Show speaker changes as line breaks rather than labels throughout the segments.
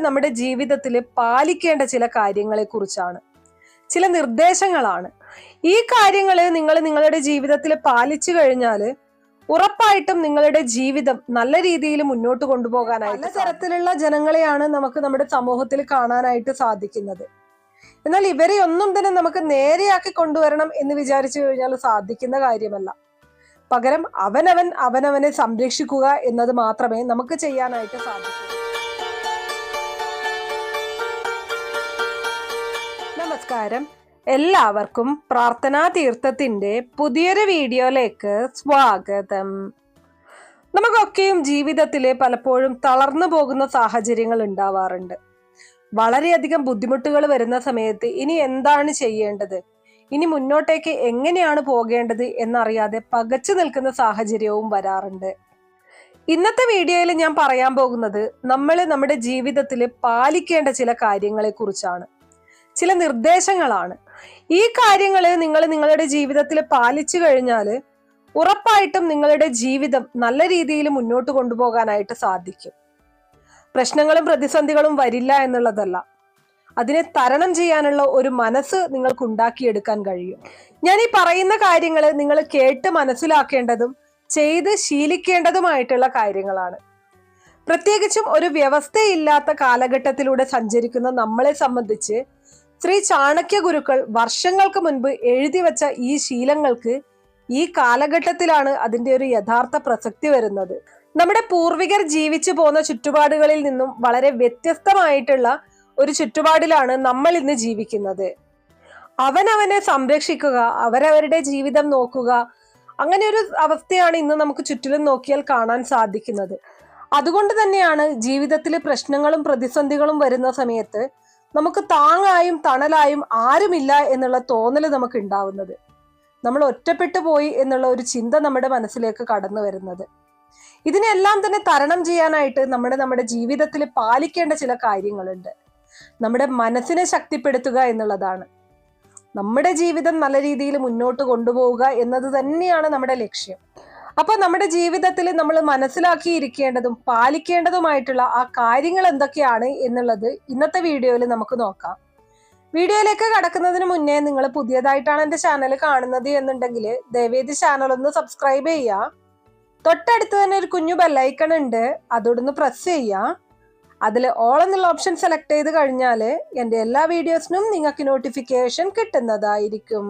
നമ്മുടെ ജീവിതത്തിൽ പാലിക്കേണ്ട ചില കാര്യങ്ങളെ കുറിച്ചാണ്. ചില നിർദ്ദേശങ്ങളാണ്. ഈ കാര്യങ്ങൾ നിങ്ങൾ നിങ്ങളുടെ ജീവിതത്തിൽ പാലിച്ചു കഴിഞ്ഞാൽ ഉറപ്പായിട്ടും നിങ്ങളുടെ ജീവിതം നല്ല രീതിയിൽ മുന്നോട്ട് കൊണ്ടുപോകാനായിട്ട് പല തരത്തിലുള്ള ജനങ്ങളെയാണ് നമുക്ക് നമ്മുടെ സമൂഹത്തിൽ കാണാനായിട്ട് സാധിക്കുന്നത്. എന്നാൽ ഇവരെ ഒന്നും തന്നെ നമുക്ക് നേരെയാക്കി കൊണ്ടുവരണം എന്ന് വിചാരിച്ചു കഴിഞ്ഞാൽ സാധിക്കുന്ന കാര്യമല്ല. പകരം അവനവൻ അവനവനെ സംരക്ഷിക്കുക എന്നത് മാത്രമേ നമുക്ക് ചെയ്യാനായിട്ട് സാധിക്കൂ. നമസ്കാരം. എല്ലാവർക്കും പ്രാർത്ഥനാ തീർത്ഥത്തിന്റെ പുതിയൊരു വീഡിയോയിലേക്ക് സ്വാഗതം. നമുക്കൊക്കെയും ജീവിതത്തിൽ പലപ്പോഴും തളർന്നു പോകുന്ന സാഹചര്യങ്ങൾ ഉണ്ടാവാറുണ്ട്. വളരെയധികം ബുദ്ധിമുട്ടുകൾ വരുന്ന സമയത്ത് ഇനി എന്താണ് ചെയ്യേണ്ടത്? ഇനി മുന്നോട്ടേക്ക് എങ്ങനെയാണ് പോകേണ്ടത് എന്നറിയാതെ പകച്ചു നിൽക്കുന്ന സാഹചര്യവും വരാറുണ്ട്. ഇന്നത്തെ വീഡിയോയിൽ ഞാൻ പറയാൻ പോകുന്നത് നമ്മൾ നമ്മുടെ ജീവിതത്തിൽ പാലിക്കേണ്ട ചില കാര്യങ്ങളെ കുറിച്ചാണ് ചില നിർദ്ദേശങ്ങളാണ്. ഈ കാര്യങ്ങൾ നിങ്ങൾ നിങ്ങളുടെ ജീവിതത്തിൽ പാലിച്ചു കഴിഞ്ഞാൽ ഉറപ്പായിട്ടും നിങ്ങളുടെ ജീവിതം നല്ല രീതിയിൽ മുന്നോട്ട് കൊണ്ടുപോകാനായിട്ട് സാധിക്കും. പ്രശ്നങ്ങളും പ്രതിസന്ധികളും വരില്ല എന്നുള്ളതല്ല. അതിനെ തരണം ചെയ്യാനുള്ള ഒരു മനസ്സ് നിങ്ങൾക്ക് ഉണ്ടാക്കിയെടുക്കാൻ കഴിയും. ഞാൻ ഈ പറയുന്ന കാര്യങ്ങൾ നിങ്ങൾ കേട്ട് മനസ്സിലാക്കേണ്ടതും ചെയ്ത് ശീലിക്കേണ്ടതുമായിട്ടുള്ള കാര്യങ്ങളാണ്. പ്രത്യേകിച്ചും ഒരു വ്യവസ്ഥയില്ലാത്ത കാലഘട്ടത്തിലൂടെ സഞ്ചരിക്കുന്ന നമ്മളെ സംബന്ധിച്ച് ശ്രീ ചാണക്യ ഗുരുക്കൾ വർഷങ്ങൾക്ക് മുൻപ് എഴുതി വെച്ച ഈ ശീലങ്ങൾക്ക് ഈ കാലഘട്ടത്തിലാണ് അതിന്റെ ഒരു യഥാർത്ഥ പ്രസക്തി വരുന്നത്. നമ്മുടെ പൂർവികർ ജീവിച്ചു പോന്ന ചുറ്റുപാടുകളിൽ നിന്നും വളരെ വ്യത്യസ്തമായിട്ടുള്ള ഒരു ചുറ്റുപാടിലാണ് നമ്മൾ ഇന്ന് ജീവിക്കുന്നത്. അവനവനെ സംരക്ഷിക്കുക അവരവരുടെ ജീവിതം നോക്കുക അങ്ങനെ ഒരു അവസ്ഥയാണ് ഇന്ന് നമുക്ക് ചുറ്റിലും നോക്കിയാൽ കാണാൻ സാധിക്കുന്നത്. അതുകൊണ്ട് തന്നെയാണ് ജീവിതത്തിൽ പ്രശ്നങ്ങളും പ്രതിസന്ധികളും വരുന്ന സമയത്ത് നമുക്ക് താങ്ങായും തണലായും ആരുമില്ല എന്നുള്ള തോന്നൽ നമുക്ക് ഉണ്ടാവുന്നത്. നമ്മൾ ഒറ്റപ്പെട്ടു പോയി എന്നുള്ള ഒരു ചിന്ത നമ്മുടെ മനസ്സിലേക്ക് കടന്നു വരുന്നത്. ഇതിനെല്ലാം തന്നെ തരണം ചെയ്യാനായിട്ട് നമ്മുടെ നമ്മുടെ ജീവിതത്തിൽ പാലിക്കേണ്ട ചില കാര്യങ്ങളുണ്ട്. നമ്മുടെ മനസ്സിനെ ശക്തിപ്പെടുത്തുക എന്നുള്ളതാണ്. നമ്മുടെ ജീവിതം നല്ല രീതിയിൽ മുന്നോട്ട് കൊണ്ടുപോവുക എന്നത് തന്നെയാണ് നമ്മുടെ ലക്ഷ്യം. അപ്പൊ നമ്മുടെ ജീവിതത്തിൽ നമ്മൾ മനസ്സിലാക്കിയിരിക്കേണ്ടതും പാലിക്കേണ്ടതുമായിട്ടുള്ള ആ കാര്യങ്ങൾ എന്തൊക്കെയാണ് എന്നുള്ളത് ഇന്നത്തെ വീഡിയോയിൽ നമുക്ക് നോക്കാം. വീഡിയോയിലേക്ക് കടക്കുന്നതിന് മുന്നേ നിങ്ങൾ പുതിയതായിട്ടാണ് എന്റെ ചാനൽ കാണുന്നത് എന്നുണ്ടെങ്കിൽ ദയവേദി ചാനൽ ഒന്ന് സബ്സ്ക്രൈബ് ചെയ്യുക. തൊട്ടടുത്ത് തന്നെ ഒരു കുഞ്ഞു ബെല്ലൈക്കൺ ഉണ്ട്. അതോടൊന്ന് പ്രസ് ചെയ്യുക. അതിൽ ഓൾ എന്നുള്ള ഓപ്ഷൻ സെലക്ട് ചെയ്ത് കഴിഞ്ഞാൽ എന്റെ എല്ലാ വീഡിയോസിനും നിങ്ങൾക്ക് നോട്ടിഫിക്കേഷൻ കിട്ടുന്നതായിരിക്കും.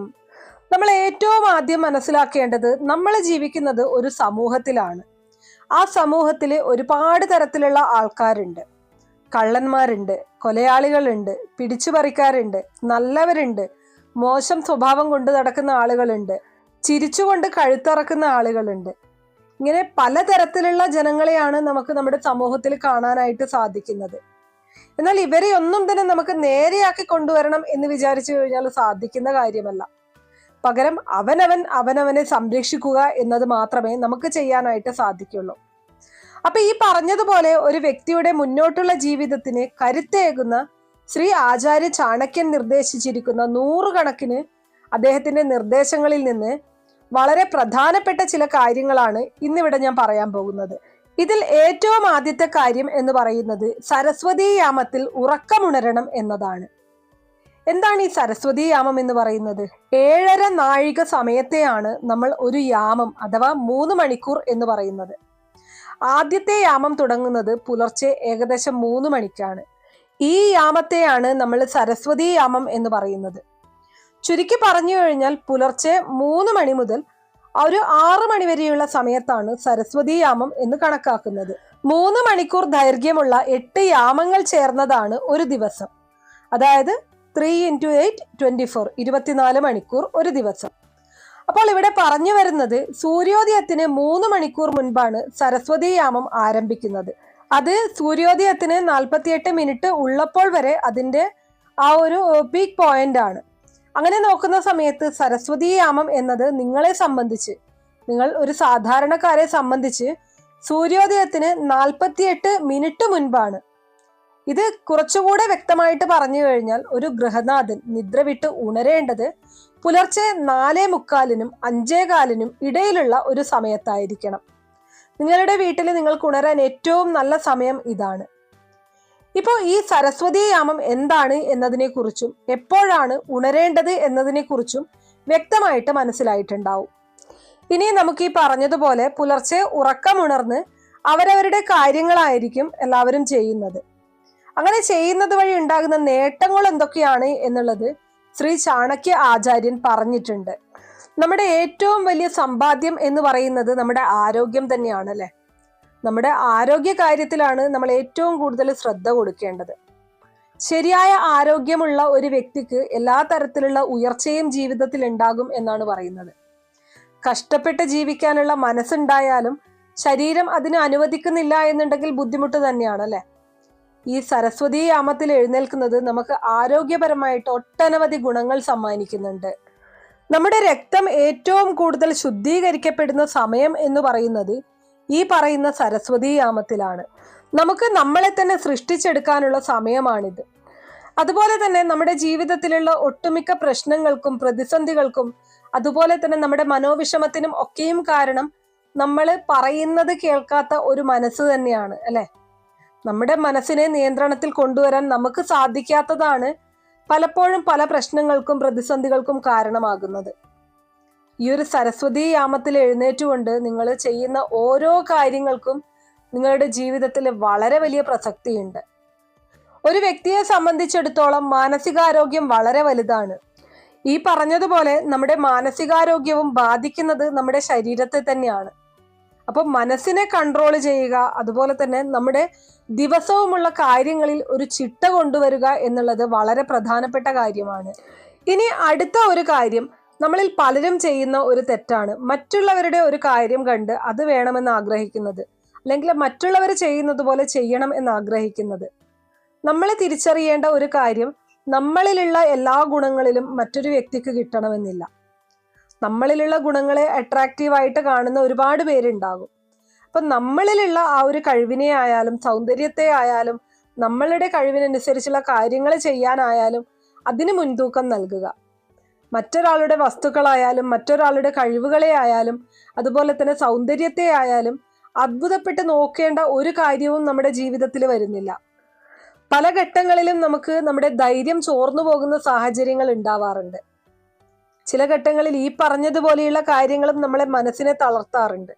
നമ്മൾ ഏറ്റവും ആദ്യം മനസ്സിലാക്കേണ്ടത് നമ്മൾ ജീവിക്കുന്നത് ഒരു സമൂഹത്തിലാണ്. ആ സമൂഹത്തിൽ ഒരുപാട് തരത്തിലുള്ള ആൾക്കാരുണ്ട്. കള്ളന്മാരുണ്ട് കൊലയാളികളുണ്ട് പിടിച്ചുപറിക്കാരുണ്ട് നല്ലവരുണ്ട് മോശം സ്വഭാവം കൊണ്ട് നടക്കുന്ന ആളുകളുണ്ട് ചിരിച്ചുകൊണ്ട് കഴുത്തറക്കുന്ന ആളുകളുണ്ട്. ഇങ്ങനെ പലതരത്തിലുള്ള ജനങ്ങളെയാണ് നമുക്ക് നമ്മുടെ സമൂഹത്തിൽ കാണാനായിട്ട് സാധിക്കുന്നത്. എന്നാൽ ഇവരെ ഒന്നും തന്നെ നമുക്ക് നേരെയാക്കി കൊണ്ടുവരണം എന്ന് വിചാരിച്ചു കഴിഞ്ഞാൽ സാധിക്കുന്ന കാര്യമല്ല. പകരം അവനവൻ അവനവനെ സംരക്ഷിക്കുക എന്നത് മാത്രമേ നമുക്ക് ചെയ്യാനായിട്ട് സാധിക്കുള്ളൂ. അപ്പൊ ഈ പറഞ്ഞതുപോലെ ഒരു വ്യക്തിയുടെ മുന്നോട്ടുള്ള ജീവിതത്തിന് കരുത്തേകുന്ന ശ്രീ ആചാര്യ ചാണക്യൻ നിർദ്ദേശിച്ചിരിക്കുന്ന നൂറുകണക്കിന് അദ്ദേഹത്തിന്റെ നിർദ്ദേശങ്ങളിൽ നിന്ന് വളരെ പ്രധാനപ്പെട്ട ചില കാര്യങ്ങളാണ് ഇന്നിവിടെ ഞാൻ പറയാൻ പോകുന്നത്. ഇതിൽ ഏറ്റവും ആദ്യത്തെ കാര്യം എന്ന് പറയുന്നത് സരസ്വതി യാമത്തിൽ ഉറക്കമുണരണം എന്നതാണ്. എന്താണ് ഈ സരസ്വതി യാമം എന്ന് പറയുന്നത്? ഏഴര നാഴിക സമയത്തെയാണ് നമ്മൾ ഒരു യാമം അഥവാ മൂന്ന് മണിക്കൂർ എന്ന് പറയുന്നത്. ആദ്യത്തെ യാമം തുടങ്ങുന്നത് പുലർച്ചെ ഏകദേശം മൂന്ന് മണിക്കാണ്. ഈ യാമത്തെയാണ് നമ്മൾ സരസ്വതി യാമം എന്ന് പറയുന്നത്. ചുരുക്കി പറഞ്ഞു കഴിഞ്ഞാൽ പുലർച്ചെ മൂന്ന് മണി മുതൽ ഒരു ആറു മണി വരെയുള്ള സമയത്താണ് സരസ്വതി യാമം എന്ന് കണക്കാക്കുന്നത്. മൂന്ന് മണിക്കൂർ ദൈർഘ്യമുള്ള എട്ട് യാമങ്ങൾ ചേർന്നതാണ് ഒരു ദിവസം. അതായത് three into eight twenty four ഇരുപത്തിനാല് മണിക്കൂർ ഒരു ദിവസം. അപ്പോൾ ഇവിടെ പറഞ്ഞു വരുന്നത് സൂര്യോദയത്തിന് മൂന്ന് മണിക്കൂർ മുൻപാണ് സരസ്വതി യാമം ആരംഭിക്കുന്നത്. അത് സൂര്യോദയത്തിന് നാൽപ്പത്തിയെട്ട് മിനിറ്റ് ഉള്ളപ്പോൾ വരെ അതിന്റെ ആ ഒരു പീക്ക് പോയിന്റ് ആണ്. അങ്ങനെ നോക്കുന്ന സമയത്ത് സരസ്വതി യാമം എന്നത് നിങ്ങളെ സംബന്ധിച്ച് നിങ്ങൾ ഒരു സാധാരണക്കാരെ സംബന്ധിച്ച് സൂര്യോദയത്തിന് നാൽപ്പത്തിയെട്ട് മിനിറ്റ് മുൻപാണ് ഇത് കുറച്ചുകൂടെ വ്യക്തമായിട്ട് പറഞ്ഞു കഴിഞ്ഞാൽ ഒരു ഗൃഹനാഥൻ നിദ്ര വിട്ട് ഉണരേണ്ടത് പുലർച്ചെ നാലേ മുക്കാലിനും അഞ്ചേ കാലിനും ഇടയിലുള്ള ഒരു സമയത്തായിരിക്കണം. നിങ്ങളുടെ വീട്ടിൽ നിങ്ങൾക്ക് ഉണരാൻ ഏറ്റവും നല്ല സമയം ഇതാണ്. ഇപ്പോൾ ഈ സരസ്വതി യാമം എന്താണ് എന്നതിനെക്കുറിച്ചും എപ്പോഴാണ് ഉണരേണ്ടത് എന്നതിനെക്കുറിച്ചും വ്യക്തമായിട്ട് മനസ്സിലായിട്ടുണ്ടാവും. ഇനി നമുക്ക് ഈ പറഞ്ഞതുപോലെ പുലർച്ചെ ഉറക്കമുണർന്ന് അവരവരുടെ കാര്യങ്ങളായിരിക്കും എല്ലാവരും ചെയ്യുന്നത്. അങ്ങനെ ചെയ്യുന്നത് വഴി ഉണ്ടാകുന്ന നേട്ടങ്ങൾ എന്തൊക്കെയാണ് എന്നുള്ളത് ശ്രീ ചാണക്യ ആചാര്യൻ പറഞ്ഞിട്ടുണ്ട്. നമ്മുടെ ഏറ്റവും വലിയ സമ്പാദ്യം എന്ന് പറയുന്നത് നമ്മുടെ ആരോഗ്യം തന്നെയാണ് അല്ലെ? നമ്മുടെ ആരോഗ്യ കാര്യത്തിലാണ് നമ്മൾ ഏറ്റവും കൂടുതൽ ശ്രദ്ധ കൊടുക്കേണ്ടത്. ശരിയായ ആരോഗ്യമുള്ള ഒരു വ്യക്തിക്ക് എല്ലാ തരത്തിലുള്ള ഉയർച്ചയും ജീവിതത്തിൽ ഉണ്ടാകും എന്നാണ് പറയുന്നത്. കഷ്ടപ്പെട്ട് ജീവിക്കാനുള്ള മനസ്സുണ്ടായാലും ശരീരം അതിന് അനുവദിക്കുന്നില്ല എന്നുണ്ടെങ്കിൽ ബുദ്ധിമുട്ട് തന്നെയാണ് അല്ലെ? ഈ സരസ്വതി യാമത്തിൽ എഴുന്നേൽക്കുന്നത് നമുക്ക് ആരോഗ്യപരമായിട്ട് ഒട്ടനവധി ഗുണങ്ങൾ സമ്മാനിക്കുന്നുണ്ട്. നമ്മുടെ രക്തം ഏറ്റവും കൂടുതൽ ശുദ്ധീകരിക്കപ്പെടുന്ന സമയം എന്ന് പറയുന്നത് ഈ പറയുന്ന സരസ്വതി യാമത്തിലാണ്. നമുക്ക് നമ്മളെ തന്നെ സൃഷ്ടിച്ചെടുക്കാനുള്ള സമയമാണിത്. അതുപോലെ തന്നെ നമ്മുടെ ജീവിതത്തിലുള്ള ഒട്ടുമിക്ക പ്രശ്നങ്ങൾക്കും പ്രതിസന്ധികൾക്കും അതുപോലെ തന്നെ നമ്മുടെ മനോവിഷമത്തിനും ഒക്കെയും കാരണം നമ്മൾ പറയുന്നത് കേൾക്കാത്ത ഒരു മനസ്സ് തന്നെയാണ് അല്ലെ? നമ്മുടെ മനസ്സിനെ നിയന്ത്രണത്തിൽ കൊണ്ടുവരാൻ നമുക്ക് സാധിക്കാത്തതാണ് പലപ്പോഴും പല പ്രശ്നങ്ങൾക്കും പ്രതിസന്ധികൾക്കും കാരണമാകുന്നത്. ഈ ഒരു സരസ്വതി യാമത്തിൽ എഴുന്നേറ്റുകൊണ്ട് നിങ്ങൾ ചെയ്യുന്ന ഓരോ കാര്യങ്ങൾക്കും നിങ്ങളുടെ ജീവിതത്തിൽ വളരെ വലിയ പ്രസക്തിയുണ്ട്. ഒരു വ്യക്തിയെ സംബന്ധിച്ചിടത്തോളം മാനസികാരോഗ്യം വളരെ വലുതാണ്. ഈ പറഞ്ഞതുപോലെ നമ്മുടെ മാനസികാരോഗ്യവും ബാധിക്കുന്നത് നമ്മുടെ ശരീരത്തെ തന്നെയാണ്. അപ്പം മനസ്സിനെ കൺട്രോൾ ചെയ്യുക അതുപോലെ തന്നെ നമ്മുടെ ദിവസവുമുള്ള കാര്യങ്ങളിൽ ഒരു ചിട്ട കൊണ്ടുവരിക എന്നുള്ളത് വളരെ പ്രധാനപ്പെട്ട കാര്യമാണ്. ഇനി അടുത്ത ഒരു കാര്യം നമ്മളിൽ പലരും ചെയ്യുന്ന ഒരു തെറ്റാണ്. മറ്റുള്ളവരുടെ ഒരു കാര്യം കണ്ട് അത് വേണമെന്ന് ആഗ്രഹിക്കുന്നത് അല്ലെങ്കിൽ മറ്റുള്ളവർ ചെയ്യുന്നത് പോലെ ചെയ്യണം എന്ന് ആഗ്രഹിക്കുന്നത്. നമ്മൾ തിരിച്ചറിയേണ്ട ഒരു കാര്യം നമ്മളിലുള്ള എല്ലാ ഗുണങ്ങളിലും മറ്റൊരു വ്യക്തിക്ക് കിട്ടണമെന്നില്ല. നമ്മളിലുള്ള ഗുണങ്ങളെ അട്രാക്റ്റീവായിട്ട് കാണുന്ന ഒരുപാട് പേരുണ്ടാകും. അപ്പൊ നമ്മളിലുള്ള ആ ഒരു കഴിവിനെ ആയാലും സൗന്ദര്യത്തെ ആയാലും നമ്മളുടെ കഴിവിനനുസരിച്ചുള്ള കാര്യങ്ങൾ ചെയ്യാനായാലും അതിന് മുൻതൂക്കം നൽകുക. മറ്റൊരാളുടെ വസ്തുക്കളായാലും മറ്റൊരാളുടെ കഴിവുകളെ ആയാലും അതുപോലെ തന്നെ സൗന്ദര്യത്തെ ആയാലും അത്ഭുതപ്പെട്ട് നോക്കേണ്ട ഒരു കാര്യവും നമ്മുടെ ജീവിതത്തിൽ വരുന്നില്ല. പല ഘട്ടങ്ങളിലും നമുക്ക് നമ്മുടെ ധൈര്യം ചോർന്നു പോകുന്ന സാഹചര്യങ്ങൾ ഉണ്ടാവാറുണ്ട്. ചില ഘട്ടങ്ങളിൽ ഈ പറഞ്ഞതുപോലെയുള്ള കാര്യങ്ങളും നമ്മളെ മനസ്സിനെ തളർത്താറുണ്ട്.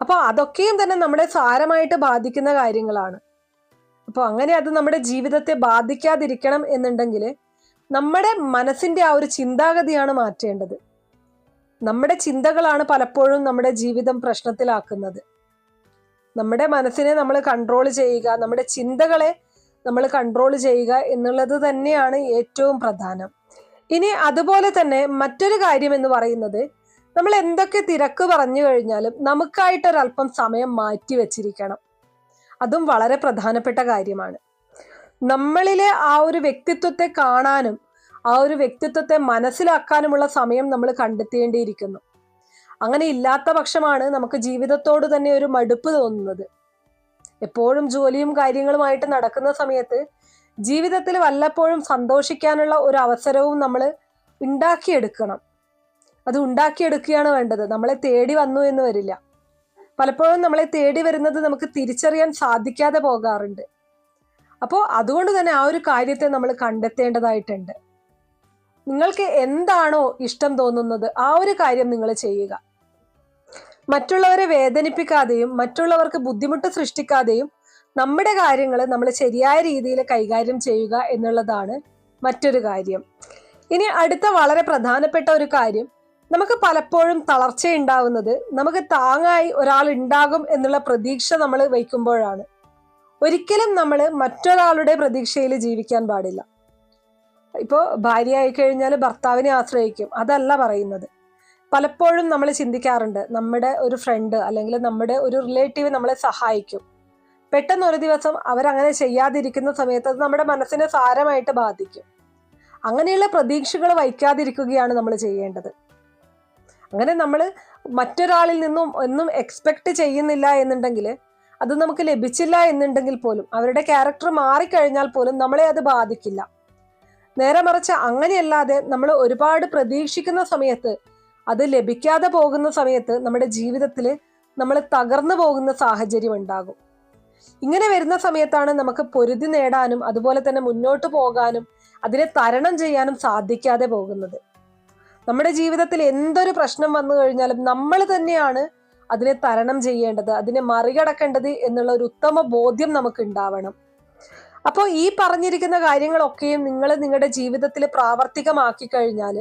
അപ്പോൾ അതൊക്കെയും തന്നെ നമ്മളെ സാരമായിട്ട് ബാധിക്കുന്ന കാര്യങ്ങളാണ്. അപ്പോൾ അങ്ങനെ അത് നമ്മുടെ ജീവിതത്തെ ബാധിക്കാതിരിക്കണം എന്നുണ്ടെങ്കിൽ നമ്മുടെ മനസ്സിന്റെ ആ ഒരു ചിന്താഗതിയാണ് മാറ്റേണ്ടത്. നമ്മുടെ ചിന്തകളാണ് പലപ്പോഴും നമ്മുടെ ജീവിതം പ്രശ്നത്തിലാക്കുന്നത്. നമ്മുടെ മനസ്സിനെ നമ്മൾ കൺട്രോൾ ചെയ്യുക നമ്മുടെ ചിന്തകളെ നമ്മൾ കൺട്രോൾ ചെയ്യുക എന്നുള്ളത് തന്നെയാണ് ഏറ്റവും പ്രധാനം. ഇനി അതുപോലെ തന്നെ മറ്റൊരു കാര്യം എന്ന് പറയുന്നത് നമ്മൾ എന്തൊക്കെ തിരക്ക് പറഞ്ഞു കഴിഞ്ഞാലും നമുക്കായിട്ടൊരല്പം സമയം മാറ്റി വെച്ചിരിക്കണം. അതും വളരെ പ്രധാനപ്പെട്ട കാര്യമാണ്. നമ്മളിലെ ആ ഒരു വ്യക്തിത്വത്തെ കാണാനും ആ ഒരു വ്യക്തിത്വത്തെ മനസ്സിലാക്കാനുമുള്ള സമയം നമ്മൾ കണ്ടെത്തേണ്ടിയിരിക്കുന്നു. അങ്ങനെ ഇല്ലാത്ത പക്ഷമാണ് നമുക്ക് ജീവിതത്തോട് തന്നെ ഒരു മടുപ്പ് തോന്നുന്നത്. എപ്പോഴും ജോലിയും കാര്യങ്ങളുമായിട്ട് നടക്കുന്ന സമയത്ത് ജീവിതത്തിൽ വല്ലപ്പോഴും സന്തോഷിക്കാനുള്ള ഒരു അവസരവും നമ്മൾ ഉണ്ടാക്കിയെടുക്കണം. അത് ഉണ്ടാക്കിയെടുക്കുകയാണ് വേണ്ടത്. നമ്മളെ തേടി വന്നു എന്ന് വരില്ല. പലപ്പോഴും നമ്മളെ തേടി വരുന്നത് നമുക്ക് തിരിച്ചറിയാൻ സാധിക്കാതെ പോകാറുണ്ട്. അപ്പോൾ അതുകൊണ്ട് തന്നെ ആ ഒരു കാര്യത്തെ നമ്മൾ കണ്ടെത്തേണ്ടതായിട്ടുണ്ട്. നിങ്ങൾക്ക് എന്താണോ ഇഷ്ടം തോന്നുന്നത് ആ ഒരു കാര്യം നിങ്ങൾ ചെയ്യുക. മറ്റുള്ളവരെ വേദനിപ്പിക്കാതെയും മറ്റുള്ളവർക്ക് ബുദ്ധിമുട്ട് സൃഷ്ടിക്കാതെയും നമ്മുടെ കാര്യങ്ങൾ നമ്മൾ ശരിയായ രീതിയിൽ കൈകാര്യം ചെയ്യുക എന്നുള്ളതാണ് മറ്റൊരു കാര്യം. ഇനി അടുത്ത വളരെ പ്രധാനപ്പെട്ട ഒരു കാര്യം. നമുക്ക് പലപ്പോഴും തളർച്ചയുണ്ടാവുന്നത് നമുക്ക് താങ്ങായി ഒരാൾ ഉണ്ടാകും എന്നുള്ള പ്രതീക്ഷ നമ്മൾ വയ്ക്കുമ്പോഴാണ്. ഒരിക്കലും നമ്മൾ മറ്റൊരാളുടെ പ്രതീക്ഷയിൽ ജീവിക്കാൻ പാടില്ല. ഇപ്പോൾ ഭാര്യ ആയി കഴിഞ്ഞാൽ ഭർത്താവിനെ ആശ്രയിക്കും അതല്ല പറയുന്നത്. പലപ്പോഴും നമ്മൾ ചിന്തിക്കാറുണ്ട് നമ്മുടെ ഒരു ഫ്രണ്ട് അല്ലെങ്കിൽ നമ്മുടെ ഒരു റിലേറ്റീവ് നമ്മളെ സഹായിക്കും. പെട്ടെന്ന് ഒരു ദിവസം അവരങ്ങനെ ചെയ്യാതിരിക്കുന്ന സമയത്ത് അത് നമ്മുടെ മനസ്സിനെ സാരമായിട്ട് ബാധിക്കും. അങ്ങനെയുള്ള പ്രതീക്ഷകൾ വയ്ക്കാതിരിക്കുകയാണ് നമ്മൾ ചെയ്യേണ്ടത്. അങ്ങനെ നമ്മൾ മറ്റൊരാളിൽ നിന്നും ഒന്നും എക്സ്പെക്ട് ചെയ്യുന്നില്ല എന്നുണ്ടെങ്കിൽ അത് നമുക്ക് ലഭിച്ചില്ല എന്നുണ്ടെങ്കിൽ പോലും അവരുടെ ക്യാരക്ടർ മാറിക്കഴിഞ്ഞാൽ പോലും നമ്മളെ അത് ബാധിക്കില്ല. നേരെ മറിച്ച് അങ്ങനെയല്ലാതെ നമ്മൾ ഒരുപാട് പ്രതീക്ഷിക്കുന്ന സമയത്ത് അത് ലഭിക്കാതെ പോകുന്ന സമയത്ത് നമ്മുടെ ജീവിതത്തിൽ നമ്മൾ തകർന്നു പോകുന്ന സാഹചര്യം ഉണ്ടാകും. ഇങ്ങനെ വരുന്ന സമയത്താണ് നമുക്ക് പൊരുതി നേടാനും അതുപോലെ തന്നെ മുന്നോട്ട് പോകാനും അതിനെ തരണം ചെയ്യാനും സാധിക്കാതെ പോകുന്നത്. നമ്മുടെ ജീവിതത്തിൽ എന്തൊരു പ്രശ്നം വന്നു കഴിഞ്ഞാലും നമ്മൾ തന്നെയാണ് അതിനെ തരണം ചെയ്യേണ്ടത് അതിനെ മറികടക്കേണ്ടത് എന്നുള്ള ഒരു ഉത്തമ ബോധ്യം നമുക്ക് ഉണ്ടാവണം അപ്പോൾ ഈ പറഞ്ഞിരിക്കുന്ന കാര്യങ്ങളൊക്കെയും നിങ്ങൾ നിങ്ങളുടെ ജീവിതത്തിൽ പ്രാവർത്തികമാക്കി കഴിഞ്ഞാൽ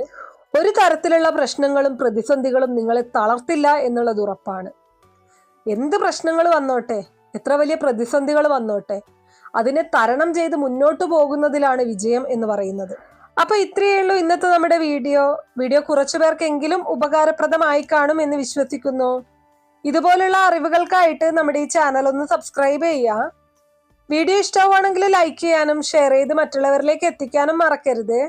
ഒരു തരത്തിലുള്ള പ്രശ്നങ്ങളും പ്രതിസന്ധികളും നിങ്ങളെ തളർത്തില്ല എന്നുള്ളത് ഉറപ്പാണ്. എന്ത് പ്രശ്നങ്ങൾ വന്നോട്ടെ? എത്ര വലിയ പ്രതിസന്ധികൾ വന്നോട്ടെ? അതിനെ തരണം ചെയ്ത് മുന്നോട്ട് പോകുന്നതിലാണ് വിജയം എന്ന് പറയുന്നത്. അപ്പൊ ഇത്രയേ ഉള്ളൂ ഇന്നത്തെ നമ്മുടെ വീഡിയോ. വീഡിയോ കുറച്ചു പേർക്കെങ്കിലും ഉപകാരപ്രദമായി കാണും എന്ന് വിശ്വസിക്കുന്നു. ഇതുപോലുള്ള അറിവുകൾക്കായിട്ട് നമ്മുടെ ഈ ചാനൽ ഒന്ന് സബ്സ്ക്രൈബ് ചെയ്യുക. വീഡിയോ ഇഷ്ടമാണെങ്കിൽ ലൈക്ക് ചെയ്യാനും ഷെയർ ചെയ്ത് മറ്റുള്ളവരിലേക്ക് എത്തിക്കാനും മറക്കരുത്.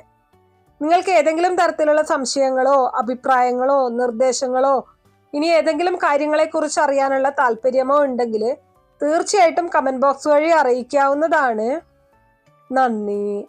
നിങ്ങൾക്ക് ഏതെങ്കിലും തരത്തിലുള്ള സംശയങ്ങളോ അഭിപ്രായങ്ങളോ നിർദ്ദേശങ്ങളോ ഇനി ഏതെങ്കിലും കാര്യങ്ങളെക്കുറിച്ച് അറിയാനുള്ള താല്പര്യമോ ഉണ്ടെങ്കിൽ തീർച്ചയായിട്ടും കമന്റ് ബോക്സ് വഴി അറിയിക്കാവുന്നതാണ്. നന്ദി.